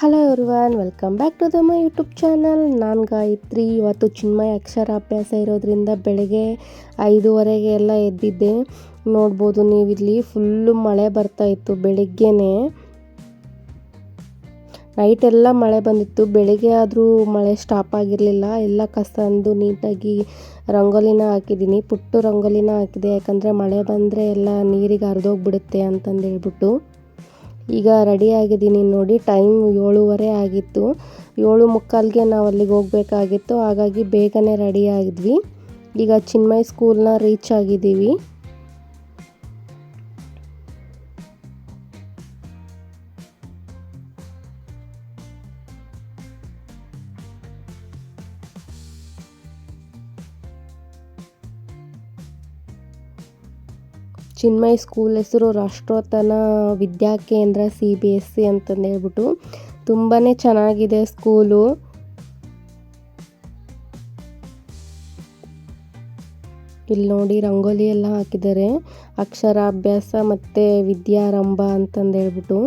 Hello everyone welcome back to the my YouTube channel ನಾನು ಗಾಯತ್ರಿ, ಇವತ್ತು ಚಿನ್ಮಯ ಅಕ್ಷರಾಭ್ಯಾಸ ಇರೋದ್ರಿಂದ ಬೆಳಗ್ಗೆ ಐದೂವರೆಗೆ ಎಲ್ಲ ಎದ್ದಿದ್ದೆ. ನೋಡ್ಬೋದು ನೀವು ಇಲ್ಲಿ ಫುಲ್ಲು ಮಳೆ ಬರ್ತಾ ಇತ್ತು ಬೆಳಿಗ್ಗೆನೆ. ನೈಟ್ ಎಲ್ಲ ಮಳೆ ಬಂದಿತ್ತು, ಬೆಳಿಗ್ಗೆ ಆದರೂ ಮಳೆ ಸ್ಟಾಪ್ ಆಗಿರಲಿಲ್ಲ. ಎಲ್ಲ ಕಸ ಅಂದು ನೀಟಾಗಿ ರಂಗೋಲಿನ ಹಾಕಿದ್ದೀನಿ, ಪುಟ್ಟು ರಂಗೋಲಿನ ಹಾಕಿದೆ. ಯಾಕಂದರೆ ಮಳೆ ಬಂದರೆ ಎಲ್ಲ ನೀರಿಗೆ ಹರಿದೋಗ್ಬಿಡುತ್ತೆ ಅಂತಂದು ಹೇಳ್ಬಿಟ್ಟು ಈಗ ರೆಡಿ ಆಗಿದ್ದೀನಿ ನೋಡಿ ಟೈಮ್ ಏಳುವರೆ ಆಗಿತ್ತು. ಏಳು ಮುಕ್ಕಾಲ್ಗೆ ನಾವು ಅಲ್ಲಿಗೆ ಹೋಗಬೇಕಾಗಿತ್ತು, ಹಾಗಾಗಿ ಬೇಗನೆ ರೆಡಿ ಆಗಿದ್ವಿ. ಈಗ ಚಿನ್ಮಯ್ ಸ್ಕೂಲ್ನ ರೀಚ್ ಆಗಿದ್ದೀವಿ. ಚಿನ್ಮಯ್ ಸ್ಕೂಲ್ ಹೆಸರು Rashtrotthana Vidyakendra C B S C ಅಂತಂದು ಹೇಳ್ಬಿಟ್ಟು ತುಂಬಾ ಚೆನ್ನಾಗಿದೆ ಸ್ಕೂಲು. ಇಲ್ಲಿ ನೋಡಿ ರಂಗೋಲಿ ಎಲ್ಲ ಹಾಕಿದ್ದಾರೆ. ಅಕ್ಷರಾಭ್ಯಾಸ ಮತ್ತು ವಿದ್ಯಾರಂಭ ಅಂತಂದು ಹೇಳ್ಬಿಟ್ಟು.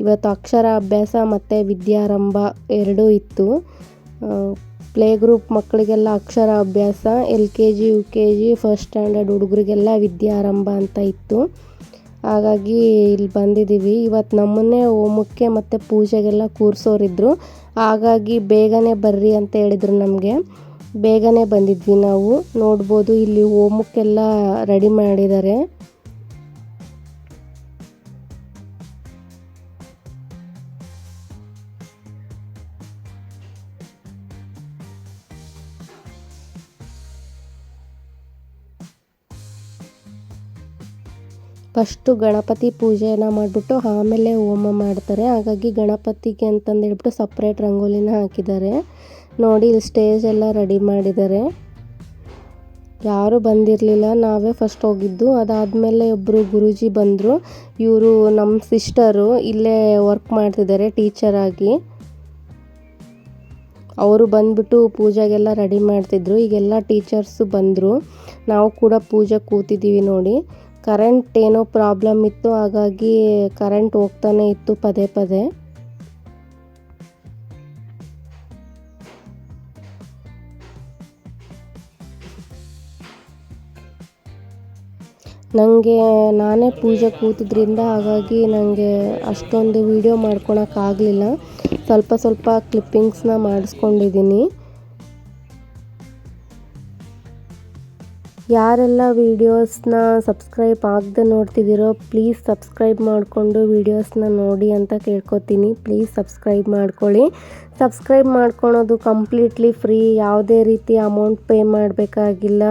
ಇವತ್ತು ಅಕ್ಷರಾಭ್ಯಾಸ ಮತ್ತು ವಿದ್ಯಾರಂಭ ಎರಡೂ ಇತ್ತು. ಪ್ಲೇ ಗ್ರೂಪ್ ಮಕ್ಕಳಿಗೆಲ್ಲ ಅಕ್ಷರ ಅಭ್ಯಾಸ, L K G, U K G first standard ಹುಡುಗರಿಗೆಲ್ಲ ವಿದ್ಯಾರಂಭ ಅಂತ ಇತ್ತು. ಹಾಗಾಗಿ ಇಲ್ಲಿ ಬಂದಿದ್ದೀವಿ. ಇವತ್ತು ನಮ್ಮನ್ನೇ ಹೋಮಕ್ಕೆ ಮತ್ತು ಪೂಜೆಗೆಲ್ಲ ಕೂರಿಸೋರಿದ್ರು. ಹಾಗಾಗಿ ಬೇಗನೆ ಬರ್ರಿ ಅಂತ ಹೇಳಿದರು ನಮಗೆ. ಬೇಗನೆ ಬಂದಿದ್ವಿ ನಾವು. ನೋಡ್ಬೋದು ಇಲ್ಲಿ ಹೋಮಕ್ಕೆಲ್ಲ ರೆಡಿ ಮಾಡಿದ್ದಾರೆ. ಫಸ್ಟು ಗಣಪತಿ ಪೂಜೆಯನ್ನು ಮಾಡಿಬಿಟ್ಟು ಆಮೇಲೆ ಹೋಮ ಮಾಡ್ತಾರೆ. ಹಾಗಾಗಿ ಗಣಪತಿಗೆ ಅಂತಂದು ಹೇಳ್ಬಿಟ್ಟು ಸಪ್ರೇಟ್ ರಂಗೋಲಿನ ಹಾಕಿದ್ದಾರೆ. ನೋಡಿ, ಇಲ್ಲಿ ಸ್ಟೇಜ್ ಎಲ್ಲ ರೆಡಿ ಮಾಡಿದ್ದಾರೆ. ಯಾರೂ ಬಂದಿರಲಿಲ್ಲ, ನಾವೇ ಫಸ್ಟ್ ಹೋಗಿದ್ದು. ಅದಾದಮೇಲೆ ಒಬ್ಬರು ಗುರೂಜಿ ಬಂದರು. ಇವರು ನಮ್ಮ ಸಿಸ್ಟರು ಇಲ್ಲೇ ವರ್ಕ್ ಮಾಡ್ತಿದ್ದಾರೆ ಟೀಚರಾಗಿ ಅವರು ಬಂದ್ಬಿಟ್ಟು ಪೂಜೆಗೆಲ್ಲ ರೆಡಿ ಮಾಡ್ತಿದ್ರು. ಈಗೆಲ್ಲ ಟೀಚರ್ಸು ಬಂದರು. ನಾವು ಕೂಡ ಪೂಜೆ ಕೂತಿದ್ದೀವಿ ನೋಡಿ. ಕರೆಂಟ್ ಏನೋ ಪ್ರಾಬ್ಲಮ್ ಇತ್ತು, ಹಾಗಾಗಿ ಕರೆಂಟ್ ಹೋಗ್ತಾನೆ ಇತ್ತು ಪದೇ ಪದೇ. ನನಗೆ ನಾನೇ ಪೂಜೆ ಕೂತಿದ್ರಿಂದ ಹಾಗಾಗಿ ನನಗೆ ಅಷ್ಟೊಂದು ವೀಡಿಯೋ ಮಾಡ್ಕೊಳಕ್ಕಾಗಲಿಲ್ಲ. ಸ್ವಲ್ಪ ಸ್ವಲ್ಪ ಕ್ಲಿಪ್ಪಿಂಗ್ಸ್ನ ಮಾಡಿಸ್ಕೊಂಡಿದ್ದೀನಿ. ಯಾರೆಲ್ಲ ವೀಡಿಯೋಸ್ನ ಸಬ್ಸ್ಕ್ರೈಬ್ ಆಗದೆ ನೋಡ್ತಿದ್ದೀರೋ ಪ್ಲೀಸ್ ಸಬ್ಸ್ಕ್ರೈಬ್ ಮಾಡಿಕೊಂಡು ವೀಡಿಯೋಸ್ನ ನೋಡಿ ಅಂತ ಕೇಳ್ಕೊತೀನಿ. ಪ್ಲೀಸ್ ಸಬ್ಸ್ಕ್ರೈಬ್ ಮಾಡ್ಕೊಳ್ಳಿ. ಸಬ್ಸ್ಕ್ರೈಬ್ ಮಾಡ್ಕೊಳೋದು ಕಂಪ್ಲೀಟ್ಲಿ ಫ್ರೀ ಯಾವುದೇ ರೀತಿ ಅಮೌಂಟ್ ಪೇ ಮಾಡಬೇಕಾಗಿಲ್ಲ.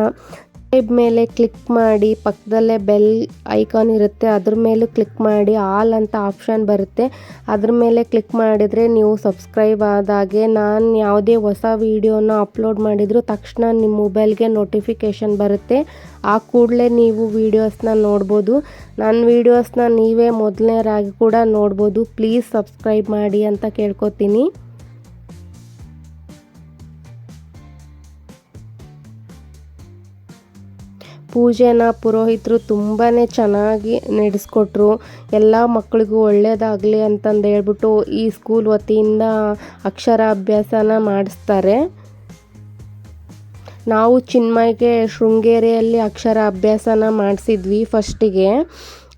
ಸಬ್ಸ್ಕ್ರೈಬ್ ಮೇಲೆ ಕ್ಲಿಕ್ ಮಾಡಿ, ಪಕ್ಕದಲ್ಲೇ ಬೆಲ್ ಐಕಾನ್ ಇರುತ್ತೆ, ಅದ್ರ ಮೇಲೂ ಕ್ಲಿಕ್ ಮಾಡಿ ಆಲ್ ಅಂತ ಆಪ್ಷನ್ ಬರುತ್ತೆ. ಅದ್ರ ಮೇಲೆ ಕ್ಲಿಕ್ ಮಾಡಿದರೆ ನೀವು ಸಬ್ಸ್ಕ್ರೈಬ್ ಆದಾಗೆ ನಾನು ಯಾವುದೇ ಹೊಸ ವೀಡಿಯೋನ ಅಪ್ಲೋಡ್ ಮಾಡಿದರೂ ತಕ್ಷಣ ನಿಮ್ಮ ಮೊಬೈಲ್ಗೆ ನೋಟಿಫಿಕೇಷನ್ ಬರುತ್ತೆ. ಆ ಕೂಡಲೇ ನೀವು ವೀಡಿಯೋಸ್ನ ನೋಡ್ಬೋದು. ನನ್ನ ವೀಡಿಯೋಸ್ನ ನೀವೇ ಮೊದಲನೇರಾಗಿ ಕೂಡ ನೋಡ್ಬೋದು. ಪ್ಲೀಸ್ ಸಬ್ಸ್ಕ್ರೈಬ್ ಮಾಡಿ ಅಂತ ಕೇಳ್ಕೊತೀನಿ. ಪೂಜೆನ ಪುರೋಹಿತರು ತುಂಬಾ ಚೆನ್ನಾಗಿ ನಡೆಸ್ಕೊಟ್ರು. ಎಲ್ಲ ಮಕ್ಕಳಿಗೂ ಒಳ್ಳೆಯದಾಗಲಿ ಅಂತಂದು ಹೇಳ್ಬಿಟ್ಟು ಈ ಸ್ಕೂಲ್ ವತಿಯಿಂದ ಅಕ್ಷರಾಭ್ಯಾಸನ ಮಾಡಿಸ್ತಾರೆ. ನಾವು ಚಿನ್ಮಯ್ಗೆ ಶೃಂಗೇರಿಯಲ್ಲಿ ಅಕ್ಷರ ಅಭ್ಯಾಸನ ಮಾಡಿಸಿದ್ವಿ ಫಸ್ಟಿಗೆ.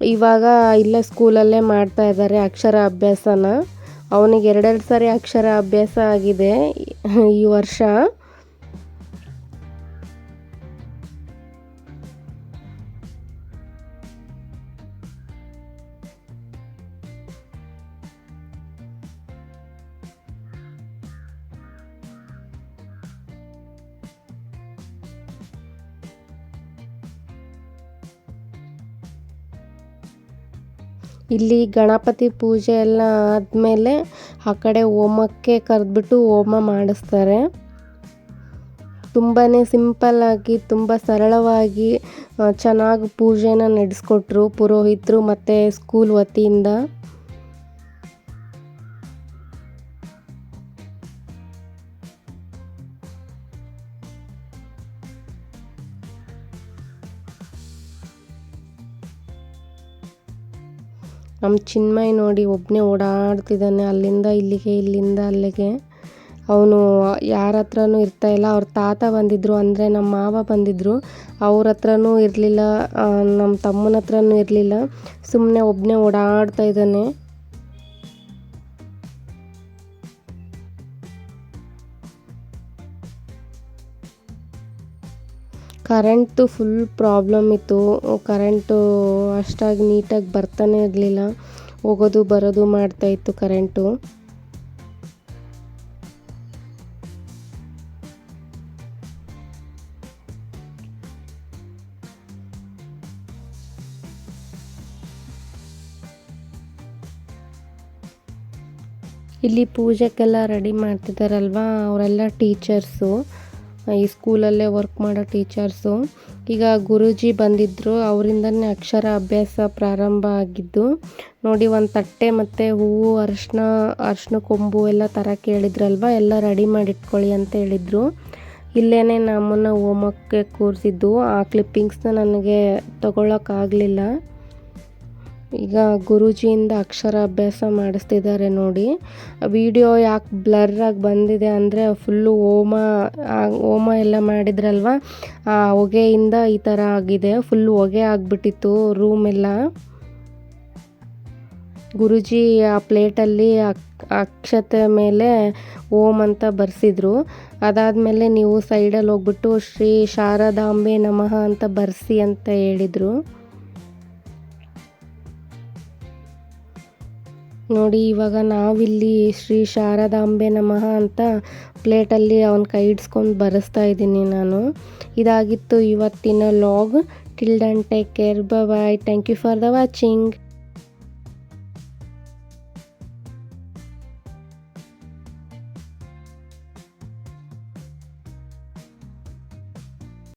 ಇವಾಗ ಇಲ್ಲೇ ಸ್ಕೂಲಲ್ಲೇ ಮಾಡ್ತಾ ಇದ್ದಾರೆ ಅಕ್ಷರ ಅಭ್ಯಾಸನ. ಅವನಿಗೆ ಎರಡೆರಡು ಸಾರಿ ಅಕ್ಷರ ಅಭ್ಯಾಸ ಆಗಿದೆ ಈ ವರ್ಷ. ಇಲ್ಲಿ ಗಣಪತಿ ಪೂಜೆ ಎಲ್ಲ ಆದಮೇಲೆ ಆ ಕಡೆ ಹೋಮಕ್ಕೆ ಕರೆದ್ಬಿಟ್ಟು ಹೋಮ ಮಾಡಿಸ್ತಾರೆ. ತುಂಬಾ ಸಿಂಪಲ್ಲಾಗಿ ತುಂಬ ಸರಳವಾಗಿ ಚೆನ್ನಾಗಿ ಪೂಜೆನ ನಡೆಸ್ಕೊಟ್ರು ಪುರೋಹಿತರು ಮತ್ತು ಸ್ಕೂಲ್ ವತಿಯಿಂದ. ನಮ್ಮ ಚಿನ್ಮಯ್ ನೋಡಿ ಒಬ್ಬನೇ ಓಡಾಡ್ತಿದ್ದಾನೆ, ಅಲ್ಲಿಂದ ಇಲ್ಲಿಗೆ, ಇಲ್ಲಿಂದ ಅಲ್ಲಿಗೆ. ಅವನು ಯಾರ ಹತ್ರನೂ ಇರ್ತಾಯಿಲ್ಲ ಅವ್ರ ತಾತ ಬಂದಿದ್ದರು ಅಂದರೆ ನಮ್ಮ ಮಾವ ಬಂದಿದ್ದರು ಅವ್ರ ಹತ್ರನೂ ಇರಲಿಲ್ಲ ನಮ್ಮ ತಮ್ಮನ ಹತ್ರನೂ ಇರಲಿಲ್ಲ. ಸುಮ್ಮನೆ ಒಬ್ಬನೇ ಓಡಾಡ್ತಾ ಇದ್ದಾನೆ. ಕರೆಂಟ್ದು ಫುಲ್ ಪ್ರಾಬ್ಲಮ್ ಇತ್ತು. ಕರೆಂಟು ಅಷ್ಟಾಗಿ ನೀಟಾಗಿ ಬರ್ತಾನೆ ಇರಲಿಲ್ಲ. ಹೋಗೋದು, ಬರೋದು ಮಾಡ್ತಾಯಿತ್ತು ಕರೆಂಟು. ಇಲ್ಲಿ ಪೂಜೆಗೆಲ್ಲ ರೆಡಿ ಮಾಡ್ತಿದ್ದಾರಲ್ವಾ ಅವರೆಲ್ಲ ಟೀಚರ್ಸು. ಈ ಸ್ಕೂಲಲ್ಲೇ ವರ್ಕ್ ಮಾಡೋ ಟೀಚರ್ಸು. ಈಗ ಗುರೂಜಿ ಬಂದಿದ್ದರು ಅವರಿಂದನೇ ಅಕ್ಷರ ಅಭ್ಯಾಸ ಪ್ರಾರಂಭ ಆಗಿದ್ದು, ನೋಡಿ ಒಂದು ತಟ್ಟೆ ಮತ್ತು ಹೂವು, ಅರಶಿನ ಅರಶಿನ ಕೊಂಬು ಎಲ್ಲ ಥರ ಕೇಳಿದ್ರಲ್ವ ಎಲ್ಲ ರೆಡಿ ಮಾಡಿಟ್ಕೊಳ್ಳಿ ಅಂತ ಹೇಳಿದರು. ಇಲ್ಲೇ ನಮ್ಮನ್ನು ಹೋಮಕ್ಕೆ ಕೂರಿಸಿದ್ದು. ಆ ಕ್ಲಿಪ್ಪಿಂಗ್ಸ್ನ ನನಗೆ ತಗೊಳ್ಳೋಕ್ಕಾಗಲಿಲ್ಲ ಈಗ ಗುರೂಜಿಯಿಂದ ಅಕ್ಷರ ಅಭ್ಯಾಸ ಮಾಡಿಸ್ತಿದ್ದಾರೆ ನೋಡಿ. ವಿಡಿಯೋ ಯಾಕೆ ಬ್ಲರ್ರಾಗಿ ಬಂದಿದೆ ಅಂದರೆ ಫುಲ್ಲು ಹೋಮ ಹೋಮ ಎಲ್ಲ ಮಾಡಿದ್ರಲ್ವ? ಆ ಹೊಗೆಯಿಂದ ಈ ಥರ ಆಗಿದೆ. ಫುಲ್ಲು ಹೊಗೆ ಆಗಿಬಿಟ್ಟಿತ್ತು ರೂಮೆಲ್ಲ ಗುರುಜಿ ಆ ಪ್ಲೇಟಲ್ಲಿ ಅಕ್ಷತೆ ಮೇಲೆ ಓಂ ಅಂತ ಬರೆಸಿದ್ರು. ಅದಾದಮೇಲೆ ನೀವು ಸೈಡಲ್ಲಿ ಹೋಗ್ಬಿಟ್ಟು ಶ್ರೀ ಶಾರದಾಂಬೆ ನಮಃ ಅಂತ ಬರೆಸಿ ಅಂತ ಹೇಳಿದರು. ನೋಡಿ, ಇವಾಗ ನಾವಿಲ್ಲಿ ಶ್ರೀ ಶಾರದಾಂಬೆ ನಮಃ ಅಂತ ಪ್ಲೇಟಲ್ಲಿ ಅವನ ಕೈ ಹಿಡ್ಸ್ಕೊಂಡು ಬರೆಸ್ತಾ ಇದ್ದೀನಿ ನಾನು. ಇದಾಗಿತ್ತು ಇವತ್ತಿನ log. Till then take care. Bye thank you for the watching.